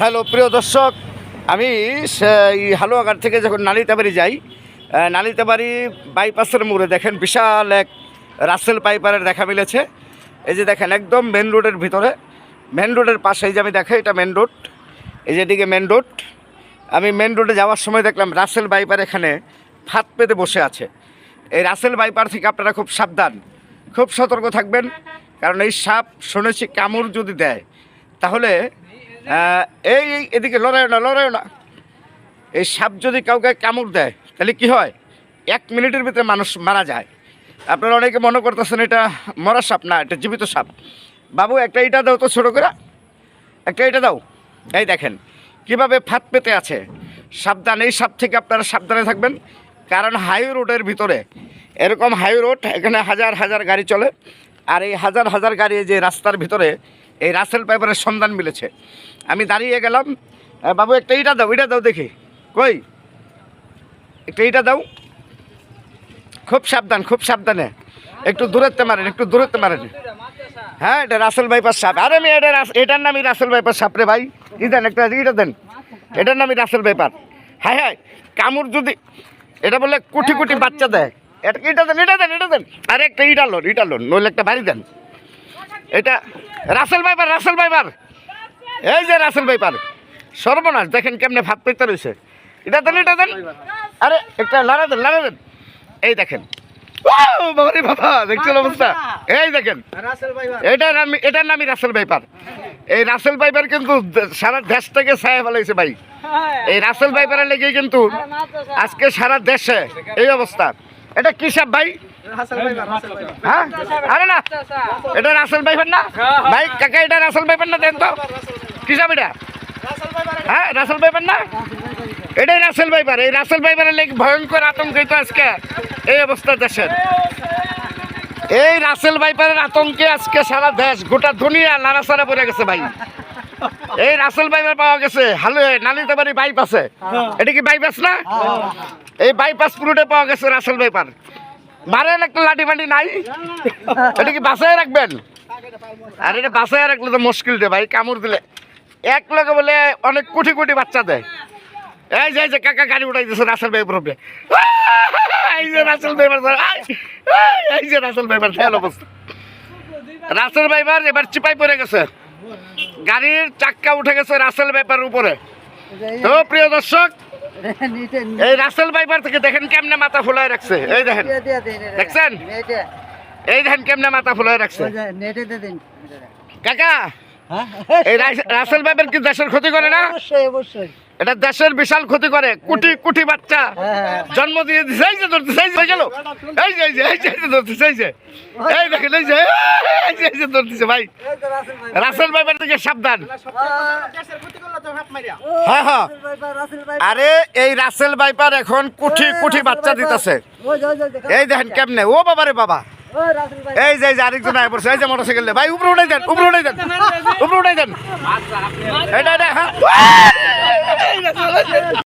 Hello, প্রিয় দর্শক, আমি হালুয়াঘাট থেকে যখন নালিতাবাড়ি যাই নালিতাবাড়ি বাইপাসের মোড়ে দেখেন বিশাল এক রাসেল পাইপারের দেখা মিলেছে। এই যে দেখেন, একদম মেন রোডের ভিতরে। মেন রোডের পাশে যে আমি দেখে, এটা মেন রোড। এই যেদিকে মেন রোড। আমি মেন রোডে যাওয়ার সময় দেখলাম রাসেল বাইপার এখানে ফাঁদ পেতে বসে আছে। এই রাসেল বাইপার থেকে আপনারা খুব সাবধান। খুব সতর্ক থাকবেন, কারণ এই সাপ শুনেছি কামড় যদি দেয়, তাহলে এই এদিকে লড়াইও না লড়াইও না। এই সাপ যদি কাউকে কামড় দেয়, তাহলে কি হয়? এক মিনিটের ভিতরে মানুষ মারা যায়। আপনারা অনেকে মনে করতেছেন এটা মরা সাপ না, এটা জীবিত সাপ। বাবু, একটা ইটা দাও তো ছোটো করে। একটা এটা দাও। এই দেখেন, কীভাবে ফাঁদ পেতে আছে। সাবধান, এই সাপ থেকে আপনারা সাবধানে থাকবেন। কারণ হাই রোডের ভিতরে এরকম হাই রোড, এখানে হাজার হাজার গাড়ি চলে। আর এই হাজার হাজার গাড়ি যে রাস্তার ভিতরে এই রাসেল পাইপারের সন্ধান মিলেছে। আমি দাঁড়িয়ে গেলাম বাবু, একটা ইটা দাও ইটা দাও দেখি। কই? একটা ইটা দাও। খুব সাবধান, খুব সাবধানে। একটু দূরত্বে মারেন, একটু দূরত্বে মারেন। হ্যাঁ এটা রাসেল বাইপাস সাপ। আরে আমি এটা এটার নামই রাসেল বাইপাস সাপ রে ভাই। ই দেন, একটা ইটা দেন। এটার নামই রাসেল বাইপার হ্যাঁ হ্যাঁ কামড় যদি এটা বলে কোটি কোটি বাচ্চা দেয়। এটা এটা দেন এটা দেন এটা দেন। আরে একটা ইটা লোন ইটা লোন নইলে একটা বাড়ি দেন। এটা রাসেল বাইপার রাসেল বাইপার এই যে রাসেল বাইপার সর্বনাশ দেখেন কেমনে ভাত পেতে রয়েছে এটা দেন এটা দেন। আরে একটা লাড়া দেন লাড়া দেন। এই দেখেন। বাবা দেখছেন অবস্থা? এই দেখেন। এটার নাম এটার নামই রাসেল বাইপার এই রাসেল বাইপার কিন্তু সারা দেশ থেকে ছায়া ফেলাইছে ভাই। এই রাসেল বাইপারের লেগে কিন্তু আজকে সারা দেশে এই অবস্থা। এটা কি সাপ ভাই? হ্যাঁ? আরে না। এটা রাসেল বাইপার না? ভাই কাকা এটা রাসেল বাইপার না? দেন তো। কি সাপ এটা? হ্যাঁ রাসেল বাইপার না? এটাই রাসেল বাইপার এই রাসেল বাইপারের লেগে ভয়ঙ্কর আতঙ্কিত আজকে। এই অবস্থা দেশের। এই রাসেল বাইপারের আতঙ্কে আজকে সারা দেশ গোটা দুনিয়া নাড়াচাড়া পড়ে গেছে ভাই। এই রাসেল বাইপার পাওয়া গেছে। হালু নালিতে বাড়ি বাইপাসে এটা কি বাইপাস না? এই বাইপাস পুরোটা পাওয়া গেছে রাসেল বাইপার মারেন একটা লাঠি মাটি নাই। এটা কি বাসায় রাখবেন? আর এটা বাসায় রাখলে তো মুশকিল রে ভাই কামড় দিলে। এক লোকে বলে অনেক কোটি কোটি বাচ্চা দেয়। এই যে কাকা গাড়ি উঠাই দিচ্ছে রাসেল উপরে। এই যে রাসেল ভাইপার এই যে রাসেল ভাইপার খেয়াল অবস্থা রাসেল এবার চিপাই পড়ে গেছে। গাড়ির চাক্কা উঠে গেছে রাসেল ভাইপার উপরে। তো প্রিয় দর্শক এই রাসেল ভাইপার থেকে দেখেন কেমনে মাথা ফুলায় রাখছে। এই দেখেন দেখছেন? এই দেখেন কেমনে মাথা ফুলায় রাখছে। কাকা এই রাস- রাসেল ভাইপার কি দেশের ক্ষতি করে না? অবশ্যই অবশ্যই। এটা দেশের বিশাল ক্ষতি করে। কোটি কোটি বাচ্চা। হ্যাঁ। জন্ম দিয়ে দিছে। এই যে ধরতেছে এই যে গেল। এই যে এই যে এই যে ধরতেছে এই যে। এই দেখেন এই যে এই যে এই যে ধরতেছে ভাই। রাসেল ভাইবার থেকে সাবধান। হ্যাঁ হ্যাঁ। আরে এই রাসেল ভাইপার এখন কোটি কোটি বাচ্চা দিতেছে। এই দেখেন কেমনে। ও বাবারে বাবা। এই যে আরেকজন আয় পড়ছে, এই যে মোটরসাইকেল ভাই, উপরে উঠাই দেন উপরে উঠাই দেন উপরে উঠাই দেন